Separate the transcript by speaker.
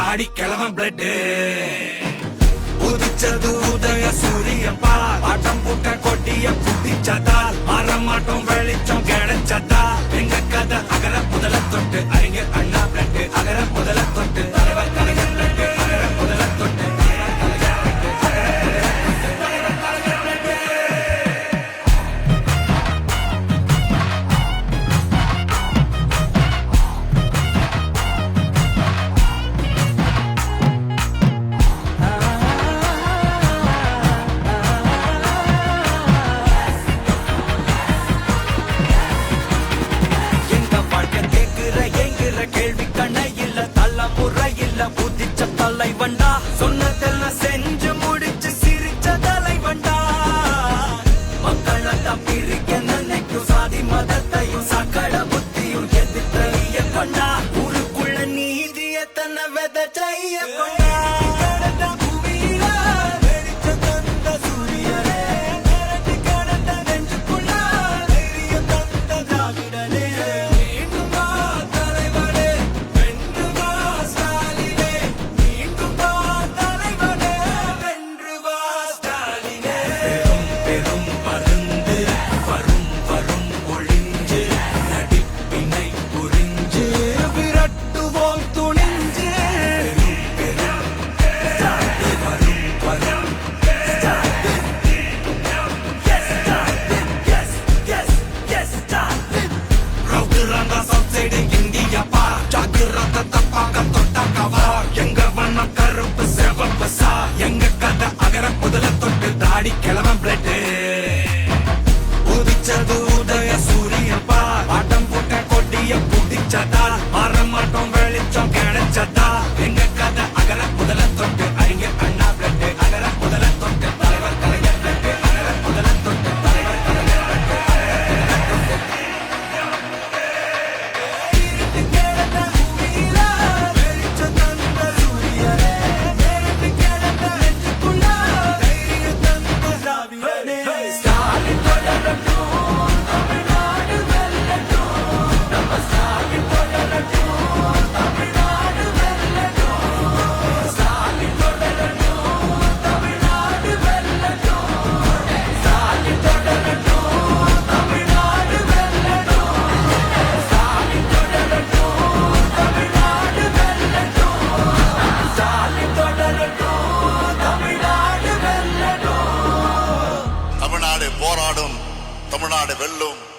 Speaker 1: தாடி கிழவன் பிளட் உதிச்சது உதய சூரிய பால் ஆட்டம் புட்ட கொட்டிய புட்டிச்சதால் மரம் மாட்டோம் வெளிச்சம் கிடைச்சதா. எங்க கதை அகல முதல அடி கிளவன் பிளட்
Speaker 2: தமிழ்நாடு வெல்லும்.